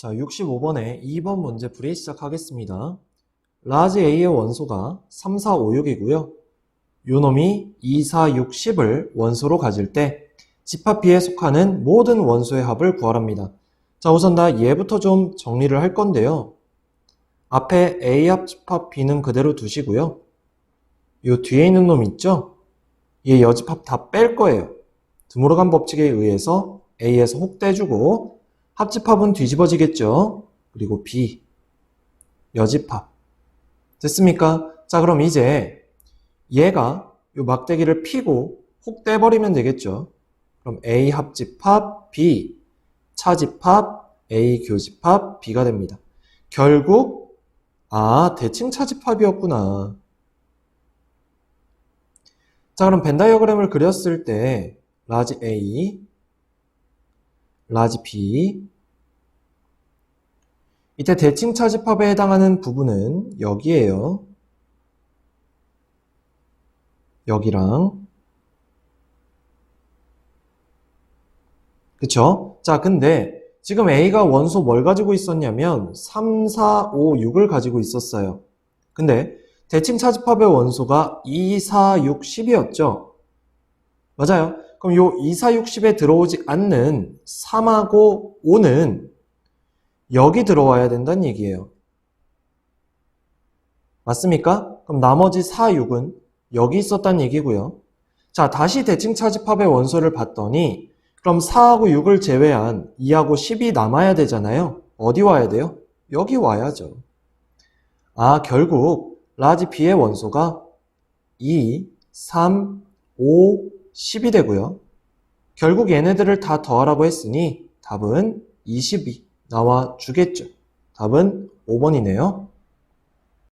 자, 65번에 2번 문제 풀이 시작하겠습니다. 라지 A의 원소가 3, 4, 5, 6이고요. 요놈이 2, 4, 6, 10을 원소로 가질 때 집합 B에 속하는 모든 원소의 합을 구하랍니다. 자, 우선 나 얘부터 좀 정리를 할 건데요. 앞에 A 합 집합 B는 그대로 두시고요. 요 뒤에 있는 놈 있죠? 얘 여집합 다 뺄 거예요. 드모르간 법칙에 의해서 A에서 혹 떼주고 합집합은 뒤집어지겠죠. 그리고 B 여집합 됐습니까? 자 그럼 이제 얘가 요 막대기를 피고 혹 떼버리면 되겠죠. 그럼 A 합집합 B 차집합 A 교집합 B가 됩니다. 결국 아 대칭 차집합이었구나. 자 그럼 벤 다이어그램을 그렸을 때 라지 A 라지 B 이때 대칭 차 집합에 해당하는 부분은 여기에요. 여기랑 그쵸? 자, 근데 지금 A가 원소 뭘 가지고 있었냐면 3, 4, 5, 6을 가지고 있었어요. 근데 대칭 차 집합의 원소가 2, 4, 6, 10이었죠? 맞아요. 그럼 요 2, 4, 6, 10에 들어오지 않는 3하고 5는 여기 들어와야 된다는 얘기예요. 맞습니까? 그럼 나머지 4, 6은 여기 있었다는 얘기고요. 자, 다시 대칭 차집합의 원소를 봤더니 그럼 4하고 6을 제외한 2하고 10이 남아야 되잖아요. 어디 와야 돼요? 여기 와야죠. 아, 결국 라지 B의 원소가 2, 3, 5, 10이 되고요. 결국 얘네들을 다 더하라고 했으니 답은 22 나와 주겠죠. 답은 5번이네요.